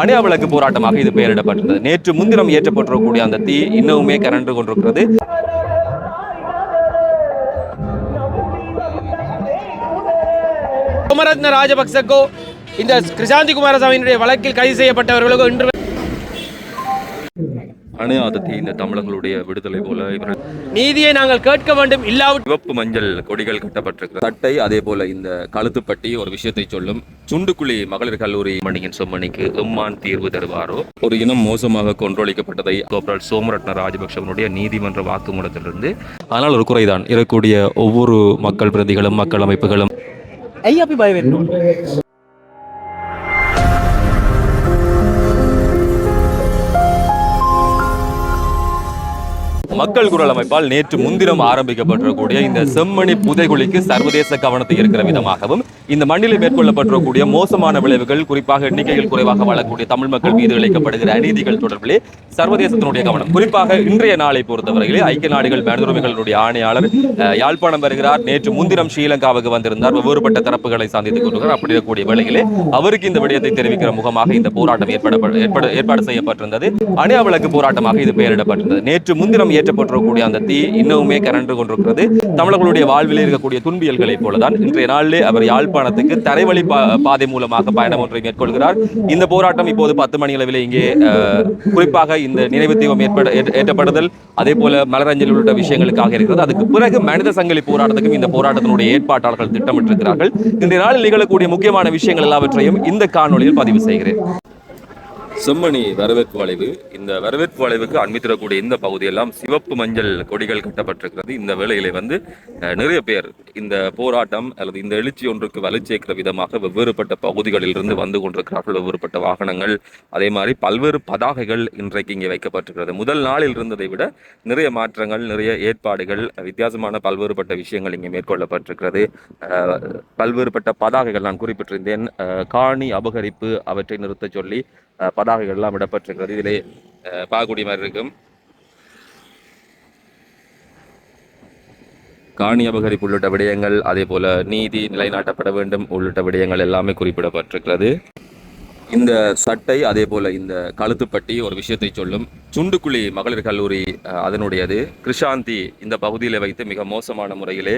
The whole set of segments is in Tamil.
அணையாவிளக்கு போராட்டமாக இது பெயரிடப்பட்டிருந்தது நேற்று முன்தினம் ஏற்றப்பட்டிருக்கக்கூடிய அந்த தீ இன்னமுமே கரண்டு கொண்டிருக்கிறது. குமரத்ன ராஜபக்சக்கோ இந்த கிருஷாந்தி குமாரசாமியினுடைய வழக்கில் கைது செய்யப்பட்டவர்களுக்கோ இன்று அணு ஆதத்தை இந்த தமிழர்களுடைய விடுதலை போல இவர்கள் நீதியை நாங்கள் கேட்க வேண்டும் இல்லாவிட்டு சிவப்பு மஞ்சள் கொடிகள் கட்டப்பட்டிருக்கிறது. சட்டை அதே போல இந்த கழுத்துப்பட்டி ஒரு விஷயத்தை சொல்லும். சுண்டுக்குழி மகளிர் கல்லூரி மணியின் சொம்மணிக்கு எம்மான் தீர்வு தருவாரோ? ஒரு இனம் மோசமாக கொன்றொழிக்கப்பட்டதை கோபரால் சோமரட்ன ராஜபக்சவனுடைய நீதிமன்ற வாக்குமூலத்திலிருந்து ஆனால் ஒரு குறைதான். இருக்கக்கூடிய ஒவ்வொரு மக்கள் பிரதிகளும் மக்கள் அமைப்புகளும் ஐயா போய் மக்கள் குரல் அமைப்பால் நேற்று முன்தினம் ஆரம்பிக்கப்பட்டிருக்கக்கூடிய இந்த செம்மணி புதைகுழிக்கு சர்வதேச கவனத்தை இருக்கிற விதமாகவும் இந்த மண்ணில் மேற்கொள்ளப்பட்டிருக்கக்கூடிய மோசமான விளைவுகள் குறிப்பாக எண்ணிக்கைகள் குறைவாக வாழக்கூடிய தமிழ் மக்கள் மீது இழைக்கப்படுகிற அநீதிகள் தொடர்பிலே சர்வதேசத்தினுடைய கவனம். குறிப்பாக இன்றைய நாளை பொறுத்தவரையிலே ஐக்கிய நாடுகள் மனிதுரிமைகளுடைய ஆணையாளர் யாழ்ப்பாணம் வருகிறார். நேற்று முன்தினம் ஸ்ரீலங்காவுக்கு வந்திருந்தார். வேறுபட்ட தரப்புகளை சந்தித்துக் கொண்டிருக்கிறார். அப்படி இருக்கக்கூடிய வேளையிலே அவருக்கு இந்த விடயத்தை தெரிவிக்கிற முகமாக இந்த போராட்டம் ஏற்பட ஏற்பாடு செய்யப்பட்டிருந்தது. அணையா விளக்கு போராட்டமாக இது பெயரிடப்பட்டிருந்தது. நேற்று முன்தினம் ஏற்றப்பட்டிருக்கக்கூடிய அந்த தீ இன்னமுமே கரண்டு கொண்டிருக்கிறது. தமிழர்களுடைய வாழ்வில் இருக்கக்கூடிய துன்பியல்களைப் போலதான் இன்றைய நாளிலே அவர் யாழ்ப்பாணம் யாழ்ப்பாணத்துக்கு தரைவழி பாதை மூலமாக பயணம் ஒன்றை மேற்கொள்கிறார். இந்த போராட்டம் இப்போது பத்து மணி அளவில் இங்கே குறிப்பாக இந்த நினைவு தீபம் ஏற்பட ஏற்ற- ஏற்றப்படுதல் அதே போல மலரஞ்சல் உள்ளிட்ட விஷயங்களுக்காக இருக்கிறது. அதுக்கு பிறகு மனித சங்கிலி போராட்டத்துக்கும் இந்த போராட்டத்தினுடைய ஏற்பாட்டாளர்கள் திட்டமிட்டிருக்கிறார்கள். இன்றைய நாளில் நிகழக்கூடிய முக்கியமான விஷயங்கள் எல்லாவற்றையும் இந்த காணொளியில் பதிவு செய்கிறேன். செம்மணி வரவேற்பு வளைவு இந்த வரவேற்பு வளைவுக்கு அண்மித்திடக்கூடிய இந்த பகுதியெல்லாம் சிவப்பு மஞ்சள் கொடிகள் கட்டப்பட்டிருக்கிறது. இந்த வேளையிலே வந்து நிறைய பேர் இந்த போராட்டம் அல்லது இந்த எழுச்சி ஒன்றுக்கு வலு சேர்க்கிற விதமாக வெவ்வேறுபட்ட பகுதிகளில் இருந்து வந்து கொண்டிருக்கிறார்கள். வெவ்வேறுபட்ட வாகனங்கள் அதே மாதிரி பல்வேறு பதாகைகள் இன்றைக்கு இங்கே வைக்கப்பட்டிருக்கிறது. முதல் நாளில் இருந்ததை விட நிறைய மாற்றங்கள் நிறைய ஏற்பாடுகள் வித்தியாசமான பல்வேறுபட்ட விஷயங்கள் இங்கே மேற்கொள்ளப்பட்டிருக்கிறது. பல்வேறுபட்ட பதாகைகள் நான் குறிப்பிட்டிருந்தேன். காணி அபகரிப்பு அவற்றை நிறுத்தச் சொல்லி பதாகைகள் எல்லாம் விடப்பட்டிருக்கிறது இதிலே பாகுடி மாதிரி இருக்கும். காணி அபகரிப்பு உள்ளிட்ட விடயங்கள் அதே போல நீதி நிலைநாட்டப்பட வேண்டும் உள்ளிட்ட விடயங்கள் எல்லாமே குறிப்பிடப்பட்டிருக்கிறது. இந்த சட்டை அதே போல இந்த கழுத்துப்பட்டி ஒரு விஷயத்தை சொல்லும். சுண்டுக்குழி மகளிர் கல்லூரி அதனுடையது. கிருஷாந்தி இந்த பகுதியில் வைத்து மிக மோசமான முறையிலே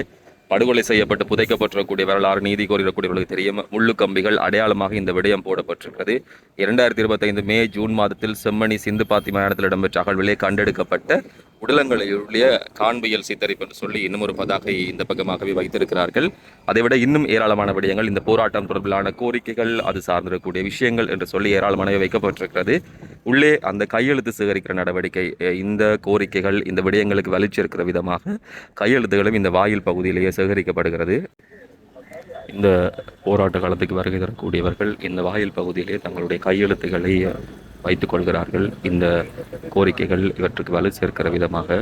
படுகொலை செய்யப்பட்டு புதைக்கப்பட்டிருக்கக்கூடிய வரலாறு நீதி கோரிடக்கூடியவர்களுக்கு தெரியும். முள்ளு கம்பிகள் அடையாளமாக இந்த விடயம் போடப்பட்டிருக்கிறது. இரண்டாயிரத்தி இருபத்தைந்து மே ஜூன் மாதத்தில் செம்மணி சிந்து பாத்தி மயானத்தில் இடம்பெற்ற அகழ்விலே கண்டெடுக்கப்பட்ட உடலங்களுடைய காண்பியல் சித்தரிப்பு என்று சொல்லி இன்னும் ஒரு பதாகை இந்த பக்கமாகவே வைத்திருக்கிறார்கள். அதைவிட இன்னும் ஏராளமான விடயங்கள் இந்த போராட்டம் தொடர்பிலான கோரிக்கைகள் அது சார்ந்திருக்கக்கூடிய விஷயங்கள் என்று சொல்லி ஏராளமானவை வைக்கப்பட்டிருக்கிறது. உள்ளே அந்த கையெழுத்து சேகரிக்கிற நடவடிக்கை இந்த கோரிக்கைகள் இந்த விடயங்களுக்கு வலிச்சிருக்கிற விதமாக கையெழுத்துகளும் இந்த வாயில் பகுதியிலேயே சேகரிக்கப்படுகிறது. இந்த போராட்ட காலத்துக்கு வருகை தரக்கூடியவர்கள் இந்த வாயில் பகுதியிலே தங்களுடைய கையெழுத்துக்களை வைத்துக் கொள்கிறார்கள். இந்த கோரிக்கைகள் இவற்றுக்கு வலு சேர்க்கிற விதமாக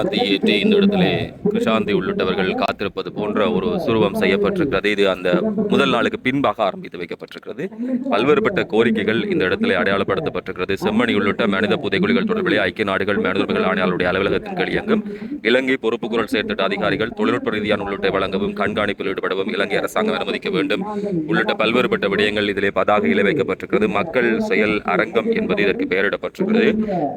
அத்தையேற்றி இந்த இடத்திலே கிருஷாந்தி உள்ளிட்டவர்கள் காத்திருப்பது போன்ற ஒரு சுருவம் செய்யப்பட்டிருக்கிறது. இது அந்த முதல் நாளுக்கு பின்பாக ஆரம்பித்து வைக்கப்பட்டிருக்கிறது. பல்வேறுபட்ட கோரிக்கைகள் இந்த இடத்திலே அடையாளப்படுத்தப்பட்டிருக்கிறது. செம்மணி உள்ளிட்ட மனித புதைகுலிகள் தொடர்பிலே ஐக்கிய நாடுகள் மனிதர்கள் ஆணையாளருடைய அலுவலகத்தின் கீழ் இயங்கும் இலங்கை பொறுப்பு குரல் செயற்திட்ட அதிகாரிகள் தொழில்நுட்ப ரீதியான உள்ளிட்ட வழங்கவும் கண்காணிப்பில் ஈடுபடவும் இலங்கை அரசாங்கம் அனுமதிக்க வேண்டும். உள்ளிட்ட பல்வேறுபட்ட விடயங்கள் இதிலே பதாகையிலே வைக்கப்பட்டிருக்கிறது. மக்கள் செயல் அரங்கம் என்பது இதற்கு பெயரிடப்பட்டிருக்கிறது.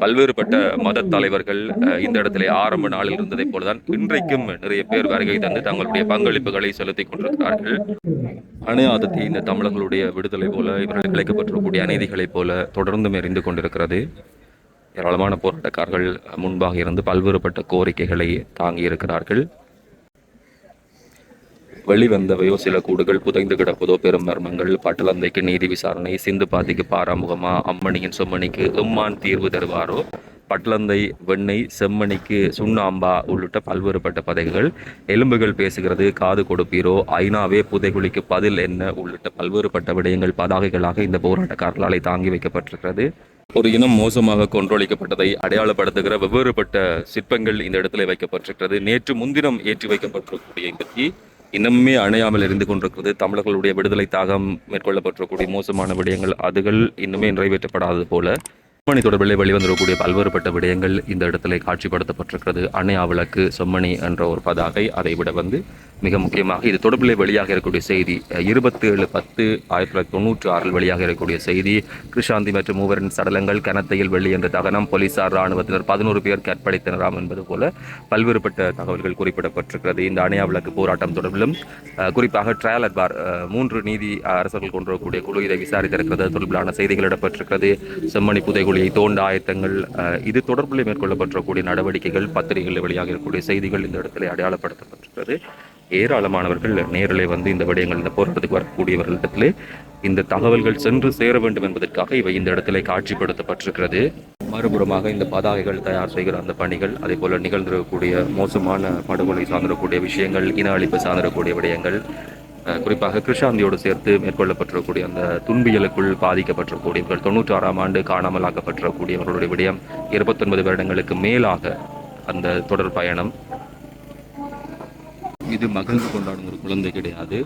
பல்வேறுபட்ட மத தலைவர்கள் இந்த இடத்திலே ஆரம்ப நாளில் இருந்ததை போலதான் இன்றைக்கும் நிறைய பேர் வருகை தந்து தங்களுடைய பங்களிப்புகளை செலுத்திக் கொண்டிருக்கிறார்கள். அணையாத இந்த தமிழர்களுடைய விடுதலை போல இவர்கள் கிடைக்கப்பட்டிருக்கக்கூடிய அநீதிகளைப் போல தொடர்ந்து எரிந்து கொண்டிருக்கிறது. ஏராளமான போராட்டக்காரர்கள் முன்பாக இருந்து பல்வேறுபட்ட கோரிக்கைகளை தாங்கி இருக்கிறார்கள். வெளிவந்தவையோ சில கூடுகள் புதைந்து கிடப்பதோ பெரும் மர்மங்கள் பட்டலந்தைக்கு நீதி விசாரணை சிந்து பாத்திக்கு பாராமுகமா அம்மணியின் சொம்மணிக்கு எம்மான் தீர்வு தருவாரோ பட்லந்தை வெண்ணெய் செம்மணிக்கு சுண்ணாம்பா உள்ளிட்ட பல்வேறுபட்ட பதைகள் எலும்புகள் பேசுகிறது காது கொடுப்பீரோ ஐநாவே புதைகுழிக்கு பதில் என்ன உள்ளிட்ட பல்வேறுபட்ட விடயங்கள் பதாகைகளாக இந்த போராட்டக்காரர்களாலே தாங்கி வைக்கப்பட்டிருக்கிறது. ஒரு இனம் மோசமாக கொன்றொழிக்கப்பட்டதை அடையாளப்படுத்துகிற வெவ்வேறுபட்ட சிற்பங்கள் இந்த இடத்துல வைக்கப்பட்டிருக்கிறது. நேற்று முன்தினம் ஏற்றி வைக்கப்பட்டிருக்கக்கூடிய இந்த தீ இன்னுமே அணையாமல் இருந்து கொண்டிருக்கிறது. தமிழர்களுடைய விடுதலை தாகம் மேற்கொள்ளப்பட்டிருக்கக்கூடிய மோசமான விடயங்கள் அதுகள் இன்னுமே நிறைவேற்றப்படாதது போல. செம்மணி தொடர்பில் வெளிவந்திருக்கக்கூடிய பல்வேறுபட்ட விடயங்கள் இந்த இடத்துல காட்சிப்படுத்தப்பட்டிருக்கிறது. அன்னையா விளக்கு செம்மணி என்ற ஒரு பதாகை அதை விட வந்து மிக முக்கியமாக இது தொடர்பில் வெளியாக இருக்கக்கூடிய செய்தி இருபத்தி ஏழு பத்து ஆயிரத்தி தொள்ளாயிரத்தி தொண்ணூற்றி ஆறில் வெளியாக இருக்கக்கூடிய செய்தி. கிருஷாந்தி மற்றும் மூவரின் சடலங்கள் கனத்தையில் வெள்ளி என்ற தகனம் போலீசார் ராணுவத்தினர் பதினோரு பேர் கற்பழித்தனராம் என்பது போல பல்வேறுபட்ட தகவல்கள் குறிப்பிடப்பட்டிருக்கிறது. இந்த அணையா விளக்கு போராட்டம் தொடர்பிலும் குறிப்பாக ட்ரையல் அட்பார் மூன்று நீதி அரசர்கள் கொண்டிருக்கக்கூடிய குழு இதை விசாரித்திருக்கிறது. தொடர்பிலான செய்திகள் இடப்பட்டிருக்கிறது செம்மணி குழி தோண்ட ஆயத்தங்கள் இது தொடர்பில் மேற்கொள்ளப்பட்டிருக்கக்கூடிய நடவடிக்கைகள் பத்திரிகைகளில் வெளியாக இருக்கக்கூடிய செய்திகள் இந்த இடத்துல அடையாளப்படுத்தப்பட்டிருக்கிறது. ஏராளமானவர்கள் நேரிலே வந்து இந்த விடயங்கள் இந்த போராட்டத்துக்கு வரக்கூடியவர்களிடத்திலே இந்த தகவல்கள் சென்று சேர வேண்டும் என்பதற்காக இவை இந்த இடத்திலே காட்சிப்படுத்தப்பட்டிருக்கிறது. மறுபுறமாக இந்த பதாகைகள் தயார் செய்கிற அந்த பணிகள் அதே போல நிகழ்ந்திருக்கக்கூடிய மோசமான படுகொலை சார்ந்திருக்கக்கூடிய விஷயங்கள் இன அழிப்பு சார்ந்திருக்கக்கூடிய விடயங்கள் குறிப்பாக கிருஷாந்தியோடு சேர்த்து மேற்கொள்ளப்பட்டிருக்கக்கூடிய அந்த துன்பியலுக்குள் பாதிக்கப்பட்டிருக்கக்கூடியவர்கள் தொண்ணூற்றி ஆறாம் ஆண்டு காணாமலாக்கப்பட்டிருக்கக்கூடியவர்களுடைய விடயம் இருபத்தொன்பது வருடங்களுக்கு மேலாக அந்த தொடர் பயணம். இது மகிழ்ந்து கொண்டாடும் ஒரு குழந்தை கிடையாது.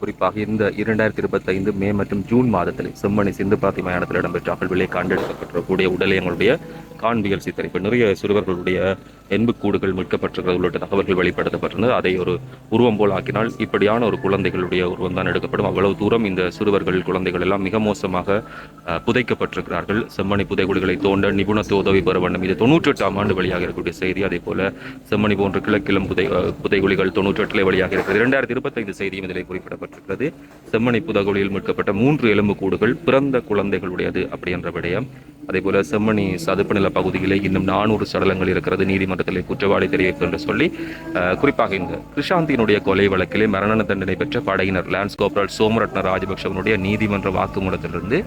குறிப்பாக இந்த இரண்டாயிரத்தி இருபத்தைந்து மே மற்றும் ஜூன் மாதத்தில் செம்மணி சிந்து பாத்தி மயானத்தில் இடம்பெற்ற அகழ்விலே கண்டெடுக்கப்பட்டிருக்கக்கூடிய உடலியங்களுடைய காண்பியல் சித்தரிப்பு நிறைய சிறுவர்களுடைய எண்புக்கூடுகள் மீட்கப்பட்டிருக்கிறது உள்ளிட்ட தகவல்கள் வெளிப்படுத்தப்பட்டிருந்தது. அதை ஒரு உருவம் போல் ஆக்கினால் இப்படியான ஒரு குழந்தைகளுடைய உருவம் தான் எடுக்கப்படும். அவ்வளவு தூரம் இந்த சிறுவர்கள் குழந்தைகள் எல்லாம் மிக மோசமாக புதைக்கப்பட்டிருக்கிறார்கள். செம்மணி புதைகுழிகளை தோண்ட நிபுணத்துவ உதவி பெற வேண்டும். இது தொண்ணூற்றி எட்டாம் ஆண்டு வெளியாக இருக்கக்கூடிய செய்தி. அதே போல செம்மணி போன்ற கிழக்கிலும் புதை புதைகுழிகள் தொண்ணூற்றி எட்டிலே வெளியாக இருக்கிறது இரண்டாயிரத்தி இருபத்தைந்து செய்தியும் இதிலே குறிப்பிடப்பட்டிருக்கிறது செம்மணி புதைகுழியில் மீட்கப்பட்ட மூன்று எலும்புக்கூடுகள் பிறந்த குழந்தைகளுடையது அப்படி என்ற விடயம். அதே போல செம்மணி சதுப்பு நில பகுதியிலே இன்னும் நானூறு சடலங்கள் இருக்கிறது. நீதிமன்றத்திலே குற்றவாளி தெரிவிப்பு என்று சொல்லி அஹ், குறிப்பாக இந்த கிருஷாந்தியினுடைய கொலை வழக்கிலே மரண தண்டனை பெற்ற படையினர் லான்ஸ் கோப்ரல் சோமரட்ன ராஜபக்சவனுடைய நீதிமன்ற வாக்குமூலத்திலிருந்து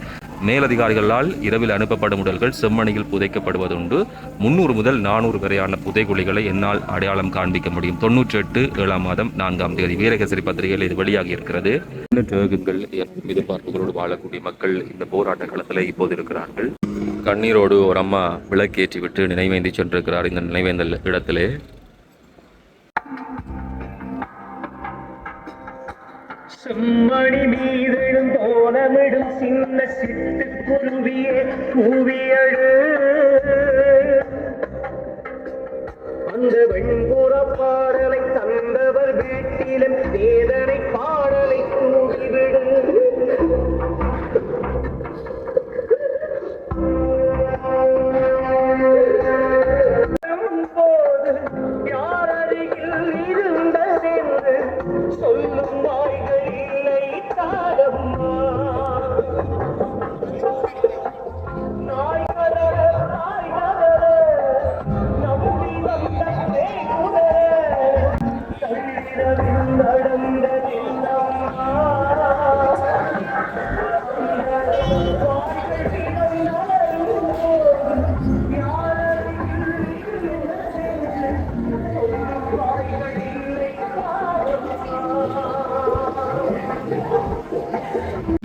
மேலதிகாரிகளால் இரவில் அனுப்பப்படும் உடல்கள் செம்மணியில் புதைக்கப்படுவதுண்டு. முன்னூறு முதல் நானூறு வரையான புதைகுழிகளை என்னால் அடையாளம் காண்பிக்க முடியும். தொண்ணூற்றி எட்டு ஏழாம் மாதம் நான்காம் தேதி வீரகேசரி பத்திரிகையில் இது வெளியாகி இருக்கிறது தேகங்கள் எதிர்பார்ப்புகளோடு வாழக்கூடிய மக்கள் இந்த போராட்ட களத்தில் இப்போது இருக்கிறார்கள். கண்ணீரோடு ஒரு அம்மா விளக்கேற்றி விட்டு நினைவேந்தி சென்றிருக்கிறார் இந்த நினைவேந்தல் இடத்திலே. செம்மணி மீதெழும் கோலமிடும் சின்ன சிட்டு குருவியே கூவியழு அந்த வெண்புற பாடலை தந்தவர் வீட்டிலும் வேதனை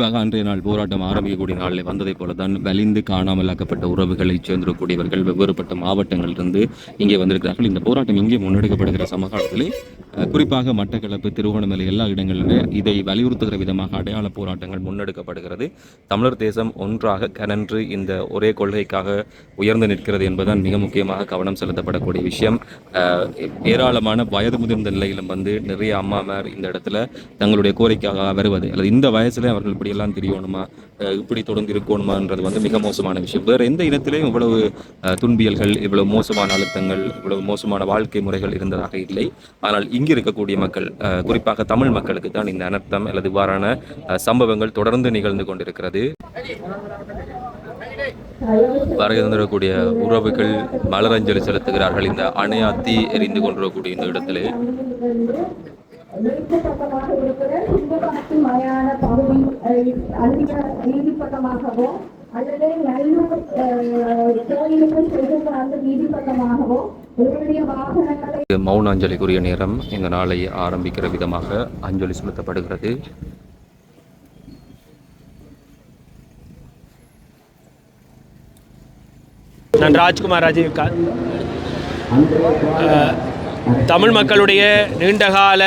குறிப்பாக அன்றைய நாள் போராட்டம் ஆரம்பிக்கக்கூடிய நாளில் வந்ததைப் போல தான் வலிந்து காணாமலாக்கப்பட்ட உறவுகளைச் சேர்ந்திருக்கக்கூடியவர்கள் வெவ்வேறுபட்ட மாவட்டங்களிலிருந்து இங்கே வந்திருக்கிறார்கள். இந்த போராட்டம் இங்கே முன்னெடுக்கப்படுகிற சமகாலத்திலே குறிப்பாக மட்டக்களப்பு திருவோணமலை எல்லா இடங்களிலுமே இதை வலியுறுத்துகிற விதமாக அடையாள போராட்டங்கள் முன்னெடுக்கப்படுகிறது. தமிழர் தேசம் ஒன்றாக கனன்று இந்த ஒரே கொள்கைக்காக உயர்ந்து நிற்கிறது என்பதுதான் மிக முக்கியமாக கவனம் செலுத்தப்படக்கூடிய விஷயம். அஹ், ஏராளமான வயது முதிர்ந்த நிலையிலும் வந்து நிறைய அம்மாமார் இந்த இடத்துல தங்களுடைய கோரிக்கையாக வருவது. அல்லது இந்த வயசுல அவர்கள் இப்படியெல்லாம் தெரியணுமா? இப்படி தொடர்ந்து இருக்கணுமான்றது வந்து மிக மோசமான விஷயம். வேறு எந்த இனத்திலையும் இவ்வளவு துன்பியல்கள் இவ்வளவு மோசமான அழுத்தங்கள் இவ்வளவு மோசமான வாழ்க்கை முறைகள் இருந்ததாக இல்லை. ஆனால் இங்கு இருக்கக்கூடிய மக்கள் அஹ், குறிப்பாக தமிழ் மக்களுக்கு தான் இந்த அனர்த்தம் அல்லது இவ்வாறான சம்பவங்கள் தொடர்ந்து நிகழ்ந்து கொண்டிருக்கிறது. வரக்கூடிய உறவுகள் மலரஞ்சலி செலுத்துகிறார்கள். இந்த அணையாத்தி எரிந்து கொண்டிருக்கக்கூடிய இந்த இடத்திலே. மேற்கு பக்கமாக இருக்கிற சிங்கபாத்தி மயான பகுதி அஹ், அதிக நீதி பக்கமாகவோ அல்லது நல்லூர் அஹ், கோயிலுக்கு செல்கின்ற அந்த நீதி பக்கமாகவோ உங்களுடைய வாகனங்களை மௌன அஞ்சலிக்குரிய நேரம். இந்த நாளை ஆரம்பிக்கிற விதமாக அஞ்சலி செலுத்தப்படுகிறது. நான் ராஜ்குமார் ராஜீவ்காந்த் தமிழ் மக்களுடைய நீண்டகால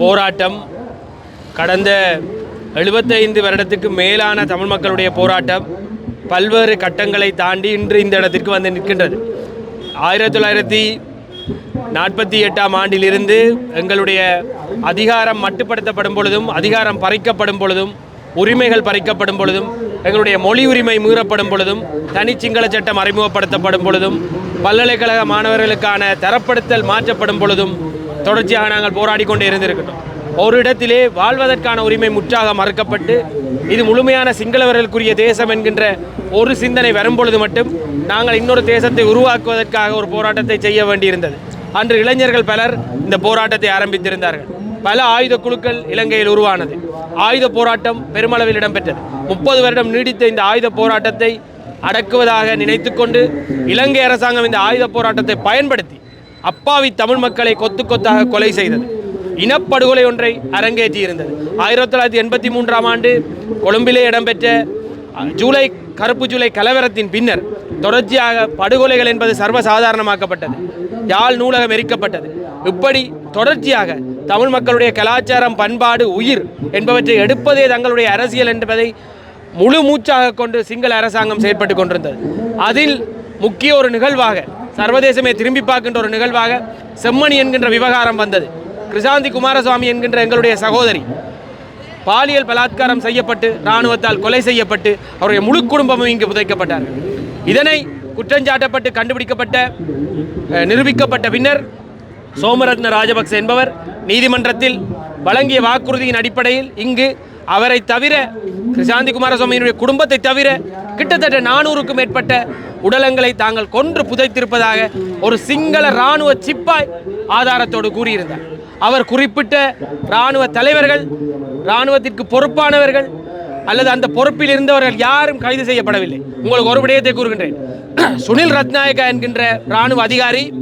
போராட்டம். கடந்த எழுபத்தைந்து வருடத்துக்கு மேலான தமிழ் மக்களுடைய போராட்டம் பல்வேறு கட்டங்களை தாண்டி இன்று இந்த இடத்திற்கு வந்து நிற்கின்றது. ஆயிரத்தி தொள்ளாயிரத்தி நாற்பத்தி எட்டாம் ஆண்டிலிருந்து எங்களுடைய அதிகாரம் மட்டுப்படுத்தப்படும் பொழுதும் அதிகாரம் பறிக்கப்படும் பொழுதும் உரிமைகள் பறிக்கப்படும் பொழுதும் எங்களுடைய மொழி உரிமை மீறப்படும் பொழுதும் தனிச்சிங்கள சட்டம் அறிமுகப்படுத்தப்படும் பொழுதும் பல்கலைக்கழக மாணவர்களுக்கான தரப்படுத்தல் மாற்றப்படும் பொழுதும் தொடர்ச்சியாக நாங்கள் போராடி கொண்டே இருந்திருக்கட்டும் ஒரு இடத்திலே வாழ்வதற்கான உரிமை முற்றாக மறுக்கப்பட்டு இது முழுமையான சிங்களவர்களுக்குரிய தேசம் என்கின்ற ஒரு சிந்தனை வரும்பொழுது மட்டும் நாங்கள் இன்னொரு தேசத்தை உருவாக்குவதற்காக ஒரு போராட்டத்தை செய்ய வேண்டியிருந்தது. அன்று இளைஞர்கள் பலர் இந்த போராட்டத்தை ஆரம்பித்திருந்தார்கள். பல ஆயுத குழுக்கள் இலங்கையில் உருவானது. ஆயுத போராட்டம் பெருமளவில் இடம்பெற்றது. முப்பது வருடம் நீடித்த இந்த ஆயுத போராட்டத்தை அடக்குவதாக நினைத்துக்கொண்டு இலங்கை அரசாங்கம் இந்த ஆயுத போராட்டத்தை பயன்படுத்தி அப்பாவி தமிழ் மக்களை கொத்து கொத்தாக கொலை செய்தது. இனப்படுகொலை ஒன்றை அரங்கேற்றி இருந்தது. ஆயிரத்தி தொள்ளாயிரத்தி எண்பத்தி மூன்றாம் ஆண்டு கொழும்பிலே இடம்பெற்ற ஜூலை கருப்பு ஜூலை கலவரத்தின் பின்னர் தொடர்ச்சியாக படுகொலைகள் என்பது சர்வசாதாரணமாக்கப்பட்டது. யாழ் நூலகம் எரிக்கப்பட்டது. இப்படி தொடர்ச்சியாக தமிழ் மக்களுடைய கலாச்சாரம் பண்பாடு உயிர் என்பவற்றை எடுப்பதே தங்களுடைய அரசியல் என்பதை முழு மூச்சாக கொண்டு சிங்கள அரசாங்கம் செயற்பட்டு கொண்டிருந்தது. அதில் முக்கிய ஒரு நிகழ்வாக சர்வதேசமே திரும்பி பார்க்கின்ற ஒரு நிகழ்வாக செம்மணி என்கின்ற விவகாரம் வந்தது. கிருஷாந்தி குமாரசுவாமி என்கின்ற எங்களுடைய சகோதரி பாலியல் பலாத்காரம் செய்யப்பட்டு இராணுவத்தால் கொலை செய்யப்பட்டு அவருடைய முழு குடும்பமும் இங்கு புதைக்கப்பட்டார்கள். இதனை குற்றஞ்சாட்டப்பட்டு கண்டுபிடிக்கப்பட்ட நிரூபிக்கப்பட்ட பின்னர் சோமரத்ன ராஜபக்ச என்பவர் நீதிமன்றத்தில் வழங்கிய வாக்குறுதியின் அடிப்படையில் இங்கு அவரை தவிர சாந்தி குமாரசுவாமியினுடைய குடும்பத்தை தவிர கிட்டத்தட்ட நானூறுக்கும் மேற்பட்ட உடலங்களை தாங்கள் கொன்று புதைத்திருப்பதாக ஒரு சிங்கள இராணுவ சிப்பாய் ஆதாரத்தோடு கூறியிருந்தார். அவர் குறிப்பிட்ட இராணுவ தலைவர்கள் இராணுவத்திற்கு பொறுப்பானவர்கள் அல்லது அந்த பொறுப்பில் இருந்தவர்கள் யாரும் கைது செய்யப்படவில்லை. உங்களுக்கு ஒரு விடயத்தை கூறுகின்றேன். சுனில் ரத்நாயக்கா என்கின்ற இராணுவ அதிகாரி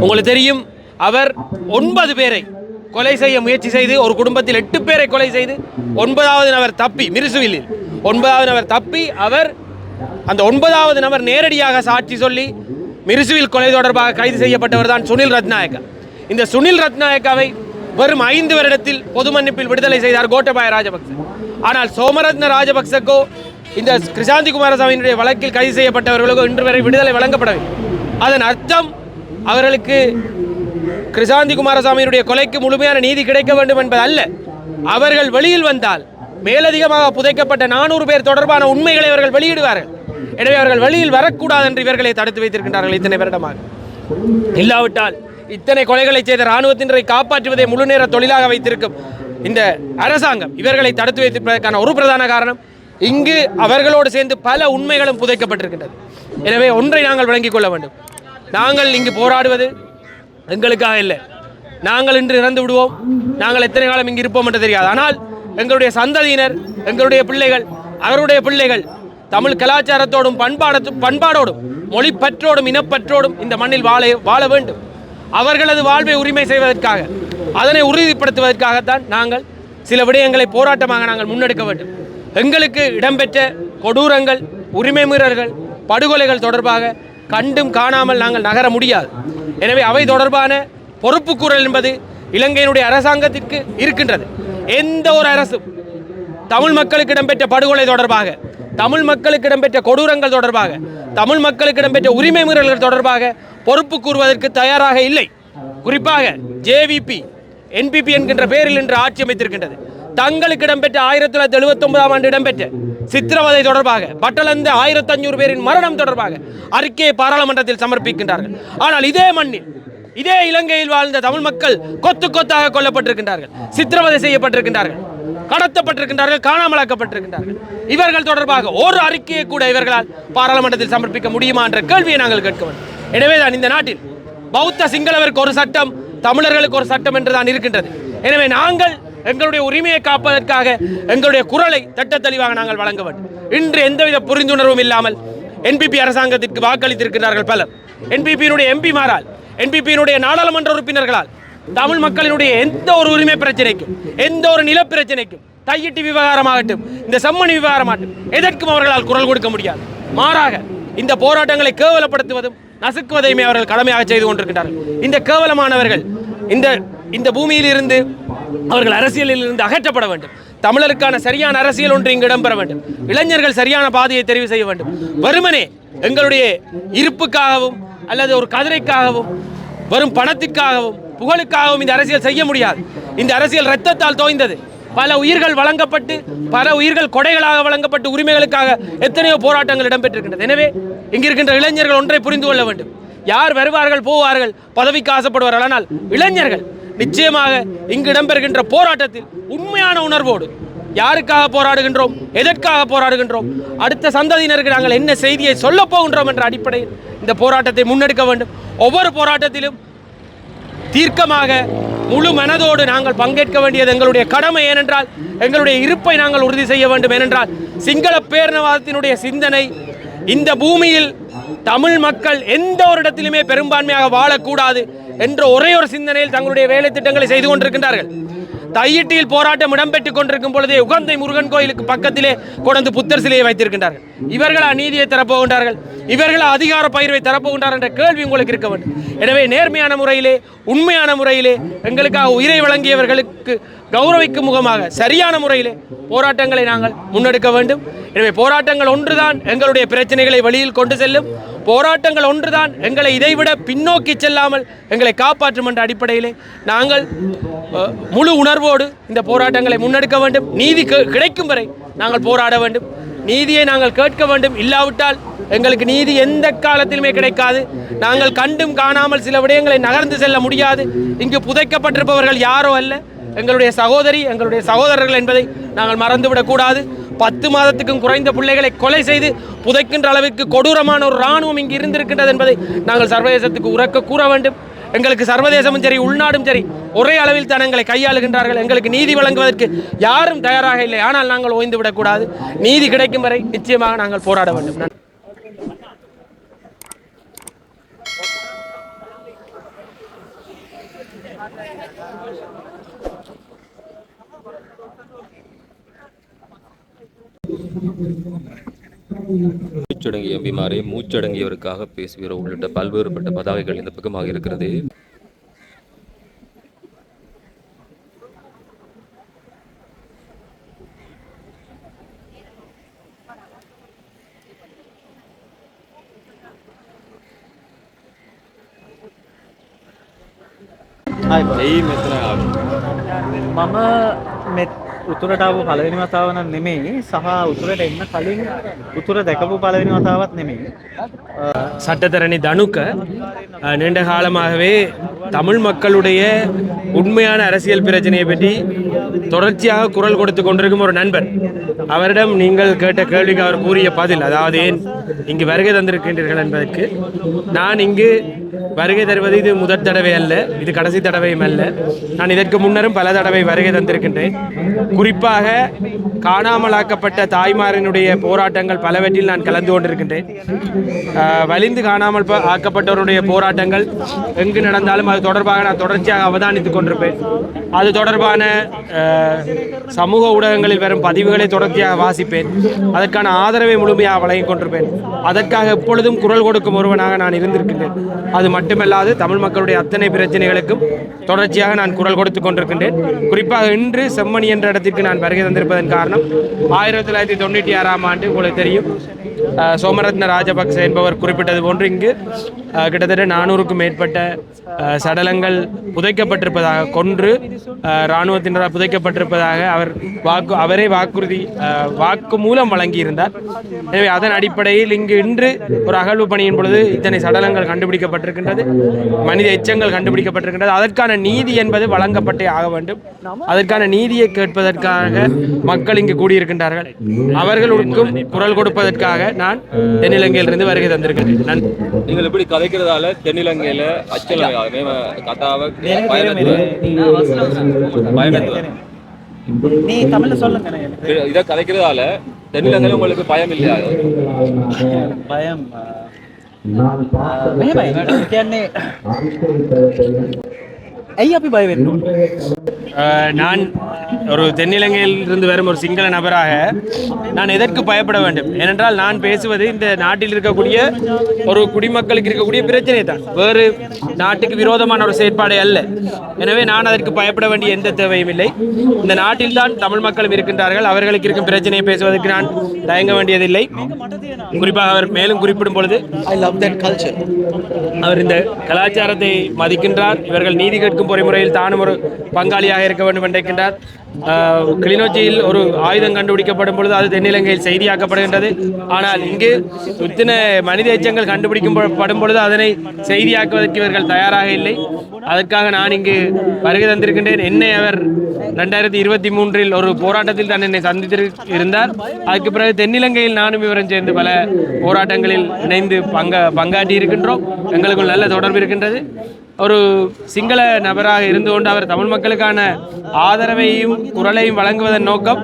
உங்களுக்கு தெரியும் அவர் ஒன்பது பேரை கொலை செய்ய முயற்சி செய்து ஒரு குடும்பத்தில் எட்டு பேரை கொலை செய்து ஒன்பதாவது நபர் தப்பி மிருசுவில்லில் ஒன்பதாவது நபர் தப்பி அவர் அந்த ஒன்பதாவது நபர் நேரடியாக சாட்சி சொல்லி மிருசுவில் கொலை தொடர்பாக கைது செய்யப்பட்டவர் தான் சுனில் ரத்நாயக்கா. இந்த சுனில் ரத்நாயக்காவை வெறும் ஐந்து வருடத்தில் பொது மன்னிப்பில் விடுதலை செய்தார் கோட்டபாய ராஜபக்ச. ஆனால் சோமரத்ன ராஜபக்சக்கோ இந்த கிருஷாந்தி குமாரசாமியினுடைய வழக்கில் கைது செய்யப்பட்டவர்களுக்கோ இன்று வரை விடுதலை வழங்கப்படவில்லை. அதன் அர்த்தம் அவர்களுக்கு கிருசாந்தி குமாரசாமியினுடைய கொலைக்கு முழுமையான நீதி கிடைக்க வேண்டும் என்பது அல்ல அவர்கள் வெளியில் வந்தால் மேலதிகமாக புதைக்கப்பட்ட நானூறு பேர் தொடர்பான உண்மைகளை அவர்கள் வெளியிடுவார்கள். எனவே அவர்கள் வெளியில் வரக்கூடாது என்று இவர்களை தடுத்து வைத்திருக்கின்றார்கள் இத்தனை வருடமாக. இல்லாவிட்டால் இத்தனை கொலைகளை செய்த இராணுவத்தினரை காப்பாற்றுவதை முழு நேர தொழிலாக வைத்திருக்கும் இந்த அரசாங்கம் இவர்களை தடுத்து வைத்திருப்பதற்கான ஒரு பிரதான காரணம் இங்கு அவர்களோடு சேர்ந்து பல உண்மைகளும் புதைக்கப்பட்டிருக்கின்றது. எனவே ஒன்றை நாங்கள் வழங்கிக் கொள்ள வேண்டும். நாங்கள் இங்கு போராடுவது எங்களுக்காக இல்லை. நாங்கள் இன்று இறந்து விடுவோம். நாங்கள் எத்தனை காலம் இங்கு இருப்போம் என்று தெரியாது. ஆனால் எங்களுடைய சந்ததியினர் எங்களுடைய பிள்ளைகள் அவருடைய பிள்ளைகள் தமிழ் கலாச்சாரத்தோடும் பண்பாடு பண்பாடோடும் மொழிப்பற்றோடும் இனப்பற்றோடும் இந்த மண்ணில் வாழ வாழ வேண்டும். அவர்களது வாழ்வை உரிமை செய்வதற்காக அதனை உறுதிப்படுத்துவதற்காகத்தான் நாங்கள் சில விடயங்களை போராட்டமாக நாங்கள் முன்னெடுக்க வேண்டும். எங்களுக்கு இடம்பெற்ற கொடூரங்கள் உரிமை மீறல்கள் படுகொலைகள் தொடர்பாக கண்டும் காணாமல் நாங்கள் நகர முடியாது. எனவே அவை தொடர்பான பொறுப்புக்கூறல் என்பது இலங்கையினுடைய அரசாங்கத்திற்கு இருக்கின்றது. எந்த ஒரு அரசும் தமிழ் மக்களுக்கு இடம்பெற்ற படுகொலை தொடர்பாக தமிழ் மக்களுக்கு இடம்பெற்ற கொடூரங்கள் தொடர்பாக தமிழ் மக்களுக்கு இடம்பெற்ற உரிமை மீறல்கள் தொடர்பாக பொறுப்பு கூறுவதற்கு தயாராக இல்லை. குறிப்பாக ஜேவிபி என்பிபி என்கின்ற பெயரில் இன்று ஆட்சி அமைத்திருக்கின்றது. தங்களுக்கு இடம்பெற்ற ஆயிரத்தி தொள்ளாயிரத்தி எழுபத்தி ஒன்பதாம் ஆண்டு இடம்பெற்ற சித்திரவதை தொடர்பாக பட்டளந்த ஆயிரத்தி அஞ்சூறு பேரின் மரணம் தொடர்பாக அறிக்கையை பாராளுமன்றத்தில் சமர்ப்பிக்கின்றார்கள். ஆனால் இதே மண்ணில் இதே இலங்கையில் வாழ்ந்த தமிழ் மக்கள் கொத்து கொத்தாக கொல்லப்பட்டிருக்கின்றார்கள் சித்திரவதை செய்யப்பட்டிருக்கின்றார்கள் கடத்தப்பட்டிருக்கின்றார்கள் காணாமலாக்கப்பட்டிருக்கின்றார்கள். இவர்கள் தொடர்பாக ஒரு அறிக்கையை கூட இவர்களால் பாராளுமன்றத்தில் சமர்ப்பிக்க முடியுமா என்ற கேள்வியை நாங்கள் கேட்க வேண்டும். எனவேதான் இந்த நாட்டில் பௌத்த சிங்களவருக்கு ஒரு சட்டம் தமிழர்களுக்கு ஒரு சட்டம் என்றுதான் இருக்கின்றது. எனவே நாங்கள் எங்களுடைய உரிமையை காப்பதற்காக எங்களுடைய குரலை தட்ட தெளிவாக நாங்கள் வழங்க வேண்டும். இன்று எந்தவித புரிந்துணர்வும் இல்லாமல் என்பிபி அரசாங்கத்திற்கு வாக்களித்திருக்கிறார்கள் பலர். என்பிபியினுடைய எம்பிமாரால் என்பிபியினுடைய நாடாளுமன்ற உறுப்பினர்களால் தமிழ் மக்களினுடைய எந்த ஒரு உரிமை பிரச்சனைக்கும் எந்த ஒரு நிலப்பிரச்சனைக்கும் தையிட்டு விவகாரமாகட்டும் இந்த செம்மணி விவகாரமாகட்டும் எதற்கும் அவர்களால் குரல் கொடுக்க முடியாது. மாறாக இந்த போராட்டங்களை கேவலப்படுத்துவதும் நசுக்குவதையுமே அவர்கள் கடமையாக செய்து கொண்டிருக்கின்றார்கள். இந்த கேவலமானவர்கள் இந்த இந்த பூமியில் இருந்து அவர்கள் அரசியலில் இருந்து அகற்றப்பட வேண்டும். தமிழருக்கான சரியான அரசியல் ஒன்று இங்கு இடம்பெற வேண்டும். இளைஞர்கள் சரியான பாதையை தெரிவு செய்ய வேண்டும். வெறுமனே எங்களுடைய இருப்புக்காகவும் அல்லது ஒரு கதிரைக்காகவும் வரும் பணத்திற்காகவும் புகழுக்காகவும் இந்த அரசியல் செய்ய முடியாது. இந்த அரசியல் இரத்தத்தால் தோய்ந்தது. பல உயிர்கள் வழங்கப்பட்டு பல உயிர்கள் கொடைகளாக வழங்கப்பட்டு உரிமைகளுக்காக எத்தனையோ போராட்டங்கள் இடம்பெற்றிருக்கின்றது. எனவே இங்கிருக்கின்ற இளைஞர்கள் ஒன்றை புரிந்து கொள்ள வேண்டும். யார் வருவார்கள் போவார்கள் பதவிக்கு ஆசைப்படுவார்கள். ஆனால் இளைஞர்கள் நிச்சயமாக இங்கு இடம்பெறுகின்ற போராட்டத்தில் உண்மையான உணர்வோடு யாருக்காக போராடுகின்றோம் எதற்காக போராடுகின்றோம் அடுத்த சந்ததியினருக்கு நாங்கள் என்ன செய்தியை சொல்லப் போகின்றோம் என்ற அடிப்படையில் இந்த போராட்டத்தை முன்னெடுக்க வேண்டும். ஒவ்வொரு போராட்டத்திலும் தீர்க்கமாக முழு மனதோடு நாங்கள் பங்கேற்க வேண்டியது எங்களுடைய கடமை ஏனென்றால் எங்களுடைய இருப்பை நாங்கள் உறுதி செய்ய வேண்டும் ஏனென்றால் சிங்கள பேரினவாதத்தினுடைய சிந்தனை இந்த பூமியில் தமிழ் மக்கள் எந்த ஒரு இடத்திலுமே பெரும்பான்மையாக வாழக்கூடாது. என்ற ஒரே ஒரு சிந்தனையில் தங்களுடைய வேலை திட்டங்களை செய்து கொண்டிருக்கின்றார்கள். தையிட்டியில் போராட்டம் இடம்பெற்றுக் கொண்டிருக்கும் பொழுதே உகந்தை முருகன் கோயிலுக்கு பக்கத்திலே கொண்டு புத்தர் சிலையை வைத்திருக்கின்றார்கள். இவர்கள் அநீதியை தரப்போகின்றார்கள். இவர்கள் அதிகார பயிர்வை தரப்போகின்றார் என்ற கேள்வி உங்களுக்கு இருக்க வேண்டும். எனவே நேர்மையான முறையிலே உண்மையான முறையிலே எங்களுக்காக உயிரை வழங்கியவர்களுக்கு கௌரவிக்கும் முகமாக சரியான முறையிலே போராட்டங்களை நாங்கள் முன்னெடுக்க வேண்டும். எனவே போராட்டங்கள் ஒன்றுதான் எங்களுடைய பிரச்சனைகளை வெளியில் கொண்டு செல்லும். போராட்டங்கள் ஒன்றுதான் எங்களை இதைவிட பின்னோக்கி செல்லாமல் எங்களை காப்பாற்றும் என்ற அடிப்படையிலே நாங்கள் முழு உணர்வோடு இந்த போராட்டங்களை முன்னெடுக்க வேண்டும். நீதி கிடைக்கும் வரை நாங்கள் போராட வேண்டும். நீதியை நாங்கள் கேட்க வேண்டும். இல்லாவிட்டால் எங்களுக்கு நீதி எந்த காலத்திலுமே கிடைக்காது. நாங்கள் கண்டும் காணாமல் சில விடயங்களை நகர்ந்து செல்ல முடியாது. இங்கு புதைக்கப்பட்டிருப்பவர்கள் யாரோ அல்ல. எங்களுடைய சகோதரி எங்களுடைய சகோதரர்கள் என்பதை நாங்கள் மறந்துவிடக்கூடாது. பத்து மாதத்துக்கும் குறைந்த பிள்ளைகளை கொலை செய்து புதைக்கின்ற அளவிற்கு கொடூரமான ஒரு இராணுவம் இங்கு இருந்திருக்கின்றது என்பதை நாங்கள் சர்வதேசத்துக்கு உறக்க கூற வேண்டும். எங்களுக்கு சர்வதேசமும் சரி உள்நாடும் சரி ஒரே அளவில் தான் எங்களை கையாளுகின்றார்கள். எங்களுக்கு நீதி வழங்குவதற்கு யாரும் தயாராக இல்லை. ஆனால் நாங்கள் ஓய்ந்து விடக்கூடாது நீதி கிடைக்கும் வரை நிச்சயமாக நாங்கள் போராட வேண்டும். நன்றி. மூச்சடங்கிய அபிமாரே மூச்சடங்கியவருக்காக பேசுகிற உள்ளிட்ட பல்வேறுபட்ட பதாகைகள் இந்த பக்கமாக இருக்கிறது. मम मित् උතුරට ආපු පළවෙනි වතාව නම් නෙමෙයි සහ උතුරට එන්න කලින් උතුර දැකපු පළවෙනි වතාවත් නෙමෙයි. சட்டத்தரணி தனுக்க அஹ், நீண்ட காலமாகவே தமிழ் மக்களுடைய உண்மையான அரசியல் பிரச்சனையை பற்றி தொடர்ச்சியாக குரல் கொடுத்து கொண்டிருக்கும் ஒரு நண்பர் அவரிடம் நீங்கள் கேட்ட கேள்விக்கு அவர் கூறிய பதில் அதாவது ஏன் இங்கு வருகை தந்திருக்கின்றீர்கள் என்பதற்கு நான் இங்கு வருகை தருவது இது முதற் தடவை அல்ல இது கடைசி தடவையும் அல்ல. நான் இதற்கு முன்னரும் பல தடவை வருகை தந்திருக்கின்றேன். குறிப்பாக காணாமலாக்கப்பட்ட தாய்மாரினுடைய போராட்டங்கள் பலவற்றில் நான் கலந்து கொண்டிருக்கின்றேன். வலிந்து காணாமல் ஆக்கப்பட்டவருடைய போராட்டங்கள் எங்கு நடந்தாலும் அது தொடர்பாக நான் தொடர்ச்சியாக அவதானித்துக் கொண்டிருப்பேன். அது தொடர்பான சமூக ஊடகங்களில் வரும் பதிவுகளை தொடர்ச்சியாக வாசிப்பேன். அதற்கான ஆதரவை முழுமையாக வழங்கிக் கொண்டிருப்பேன். அதற்காக எப்பொழுதும் குரல் கொடுக்கும் ஒருவனாக நான் இருந்திருக்கின்றேன். அது மட்டும் மட்டுமல்லாது தமிழ் மக்களுடைய அத்தனை பிரச்சனைகளுக்கும் தொடர்ச்சியாக நான் குரல் கொடுத்து கொண்டிருக்கின்றேன். குறிப்பாக இன்று செம்மணி என்ற இடத்திற்கு நான் வருகை தந்திருப்பதன் காரணம் ஆயிரத்தி தொள்ளாயிரத்தி தொண்ணூற்றி ஆறாம் ஆண்டு உங்களுக்கு தெரியும் சோமரத்ன ராஜபக்ச என்பவர் குறிப்பிட்டது போன்று இங்கு கிட்டத்தட்ட நானூறுக்கும் மேற்பட்ட சடலங்கள் புதைக்கப்பட்டிருப்பதாக கொன்று இராணுவத்தினரால் புதைக்கப்பட்டிருப்பதாக அவர் வாக்கு அவரே வாக்குறுதி வாக்கு மூலம் வழங்கியிருந்தார். எனவே அதன் அடிப்படையில் இங்கு இன்று ஒரு அகழ்வு பணியின் பொழுது இத்தனை சடலங்கள் கண்டுபிடிக்கப்பட்டிருக்கின்றது மனித எச்சங்கள் கண்டுபிடிக்கப்பட்டிருக்கின்றது. அதற்கான நீதி என்பது வழங்கப்பட்டே ஆக வேண்டும். அதற்கான நீதியை கேட்பதற்காக மக்கள் இங்கு கூடியிருக்கின்றார்கள். அவர்களுக்கும் குரல் கொடுப்பதற்காக நான் தென்னிலங்கையிலிருந்து வருகை தந்திருக்கிறேன். நன்றி. நீங்கள் இப்படி கதைக்கிறதால தென்னிலங்கையில அச்சல் கதாவை நீ தமிழ்ல சொல்லுங்க எனக்கு இதை கதைக்கிறதால தென்னிலங்கையில உங்களுக்கு பயம் இல்லையா බයම් ஐயாபி பாய் வேண்டும் நான் ஒரு தென்னிலங்கையில் இருந்து வரும் ஒரு சிங்கள நபராக நான் எதற்கு பயப்பட வேண்டும்? ஏனென்றால் நான் பேசுவது இந்த நாட்டில் இருக்கக்கூடிய ஒரு குடிமக்களுக்கு இருக்கக்கூடிய பிரச்சனை தான். வேறு நாட்டுக்கு விரோதமான ஒரு செயற்பாடு அல்ல. எனவே நான் அதற்கு பயப்பட வேண்டிய எந்த தேவையும் இல்லை. இந்த நாட்டில் தான் தமிழ் மக்களும் இருக்கின்றார்கள். அவர்களுக்கு இருக்கும் பிரச்சனையை பேசுவதற்கு நான் தயங்க வேண்டியதில்லை. குறிப்பாக அவர் மேலும் குறிப்பிடும் பொழுது ஐ லவ் தட் கல்ச்சர் அவர் இந்த கலாச்சாரத்தை மதிக்கின்றார். இவர்கள் நீதி கேட்கும் பொறிமுறையில் தானும் ஒரு பங்காளியாக இருக்க வேண்டும் என்று கிளிநொச்சியில் ஒரு ஆயுதம் கண்டுபிடிக்கப்படும் பொழுது அது தென்னிலங்கையில் செய்தியாக்கப்படுகின்றது. ஆனால் இங்கு இத்தனை மனித எச்சங்கள் கண்டுபிடிக்கும் படும் பொழுது அதனை செய்தியாக்குவதற்கு இவர்கள் தயாராக இல்லை. அதற்காக நான் இங்கு வருகை தந்திருக்கின்றேன். என்னை அவர் ரெண்டாயிரத்தி இருபத்தி மூன்றில் ஒரு போராட்டத்தில் தான் என்னை சந்தித்து இருந்தார். அதுக்கு பிறகு தென்னிலங்கையில் நானும் இவரும் சேர்ந்து பல போராட்டங்களில் இணைந்து பங்க பங்காற்றி இருக்கின்றோம் எங்களுக்குள் நல்ல தொடர்பு இருக்கின்றது. ஒரு சிங்கள நபராக இருந்து கொண்டு அவர் தமிழ் மக்களுக்கான ஆதரவையும் குரலையும் வழங்குவதன் நோக்கம்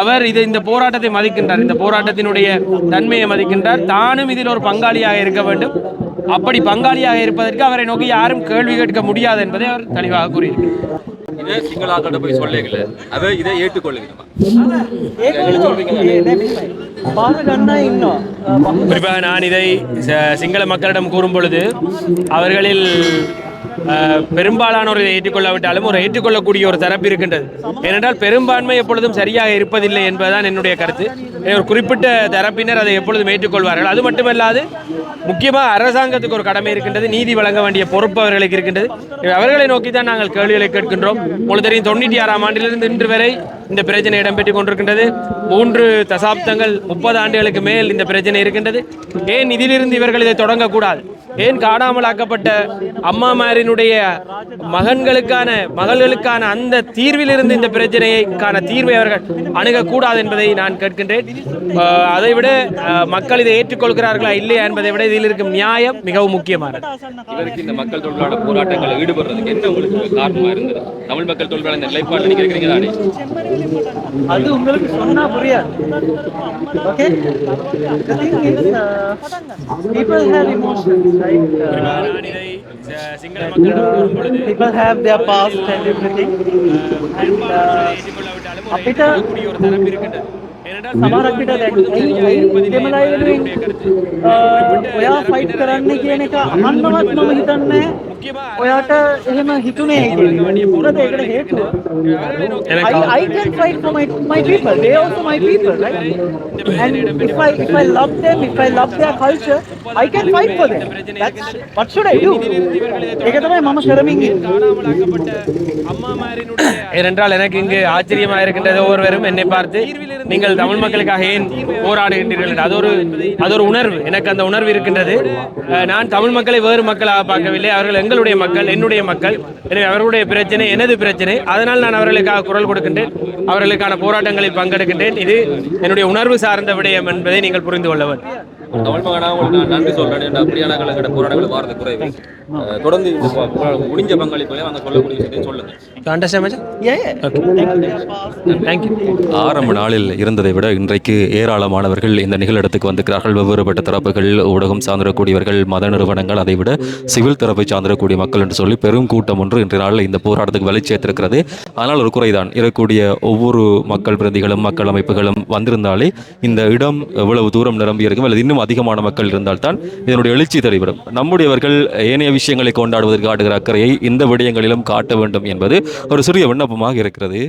அவர் இதை இந்த போராட்டத்தை மதிக்கின்றார். இந்த போராட்டத்தினுடைய தன்மையை மதிக்கின்றார். தானும் இதில் ஒரு பங்காளியாக இருக்க வேண்டும். அப்படி பங்காளியாக இருப்பதற்கு அவரை நோக்கி யாரும் கேள்வி கேட்க முடியாது என்பதை அவர் தெளிவாக கூறியிருக்கிறார். இதை சிங்களாக்கிட்ட போய் சொல்லுங்களே அதை இதை ஏற்றுக்கொள்ளுங்க. குறிப்பாக நான் இதை சிங்கள மக்களிடம் கூறும் பொழுது அவர்களில் பெரும்பாலானோர் இதை ஏற்றுக்கொள்ளாவிட்டாலும் ஒரு ஏற்றுக்கொள்ளக்கூடிய ஒரு தரப்பு இருக்கின்றது. ஏனென்றால் பெரும்பான்மை எப்பொழுதும் சரியாக இருப்பதில்லை என்பதுதான் என்னுடைய கருத்து. ஒரு குறிப்பிட்ட தரப்பினர் அதை எப்பொழுதும் ஏற்றுக்கொள்வார்கள். அது மட்டுமல்லாது முக்கியமாக அரசாங்கத்துக்கு ஒரு கடமை இருக்கின்றது நீதி வழங்க வேண்டிய பொறுப்பு அவர்களுக்கு இருக்கின்றது. அவர்களை நோக்கி தான் நாங்கள் கேள்விகளை கேட்கின்றோம். உங்களுக்கு தொண்ணூற்றி ஆறாம் ஆண்டிலிருந்து இன்று வரை இந்த பிரச்சனை இடம்பெற்றுக் கொண்டிருக்கின்றது. மூன்று தசாப்தங்கள் முப்பது ஆண்டுகளுக்கு மேல் இந்த பிரச்சனை இருக்கின்றது. ஏன் இதிலிருந்து இவர்கள் இதை தொடங்கக்கூடாது? ஏன் காணாமலாக்கப்பட்ட அம்மாமாரினுடைய மகன்களுக்கான மகள்களுக்கான அந்த தீர்விலிருந்து இந்த பிரச்சனைக்கான தீர்வை அவர்கள் அணுகக்கூடாது என்பதை நான் கேட்கின்றேன். அதைவிட மக்கள் இதை ஏற்றுக்கொள்கிறார்களா இல்லையா என்பதை விட இதில் இருக்கும் நியாயம் மிகவும் முக்கியமானது. இவருக்கு இந்த மக்கள் தொழிலாளர் போராட்டங்களை ஈடுபடுறதுக்கு என்ன உங்களுக்கு காரணமா இருந்தது? தமிழ் மக்கள் தொழிலாளர் இந்த நிலைப்பாடு நீங்க இருக்கிறீங்க தானே அது உங்களுக்கு சொன்னா புரியாது. Okay the thing is uh, people have emotions. Uh, people have their past and everything and uh, සමහරක් විට ඇයි? ඇයි? දෙමළයි වෙනුවෙන් ඔයා ෆයිට් කරන්න කියන එක අහන්නවත් මම හිතන්නේ ඔයාට එහෙම හිතුනේ මොකද ඒකට හේතුව? I, I can fight for my, my people. They also my people right? And if I, if I love them if I love their culture I can fight for them. That's what should I do? ඒක තමයි මම කරමින් ඉන්නේ. ஏனென்றால் எனக்கு இங்கு ஆச்சரியமாக இருக்கின்றது ஒவ்வொருவரும் என்னை பார்த்து நீங்கள் தமிழ் மக்களுக்காக ஏன் போராடுகின்றீர்கள்? என்று. அது ஒரு அது ஒரு உணர்வு. எனக்கு அந்த உணர்வு இருக்கின்றது. நான் தமிழ் மக்களை வேறு மக்களாக பார்க்கவில்லை. அவர்கள் எங்களுடைய மக்கள் என்னுடைய மக்கள். எனவே அவர்களுடைய பிரச்சனை எனது பிரச்சனை. அதனால் நான் அவர்களுக்காக குரல் கொடுக்கின்றேன். அவர்களுக்கான போராட்டங்களில் பங்கெடுக்கின்றேன். இது என்னுடைய உணர்வு சார்ந்த விடயம் என்பதை நீங்கள் புரிந்து கொள்ள வேண்டும். தமிழ் மகனா உங்களுக்கு நான் நன்றி சொல்றேன் அப்படியான கலங்கட போராட்டங்கள் வாரது குறைவு. தொடர்ந்து முடிஞ்ச பங்களிப்புகளை அவங்க சொல்லக்கூடிய விஷயத்தை சொல்லுங்க ஆரம்ப நாளில் இருந்ததை விட இன்றைக்கு ஏராளமானவர்கள் இந்த நிகழ்ச்சிக்கு வந்திருக்கிறார்கள். வெவ்வேறுபட்ட தரப்புகள் ஊடகம் சார்ந்திருக்கூடியவர்கள் மத நிறுவனங்கள் அதை விட சிவில் தரப்பை சார்ந்திருக்கக்கூடிய மக்கள் என்று சொல்லி பெரும் கூட்டம் ஒன்று இன்றைய நாளில் இந்த போராட்டத்துக்கு வலி சேர்த்திருக்கிறது. ஆனால் ஒரு குறைதான் இருக்கக்கூடிய ஒவ்வொரு மக்கள் பிரதிகளும் மக்கள் அமைப்புகளும் வந்திருந்தாலே இந்த இடம் எவ்வளவு தூரம் நிரம்பி இருக்கும் அல்லது இன்னும் அதிகமான மக்கள் இருந்தால்தான் இதனுடைய எழுச்சி தெரிவிடும் நம்முடையவர்கள் ஏனைய விஷயங்களை கொண்டாடுவதற்கு காட்டுகிற அக்கறையை இந்த விடயங்களிலும் காட்ட வேண்டும் என்பது ஒரு சிறிய விண்ணப்பமாக இருக்கிறது.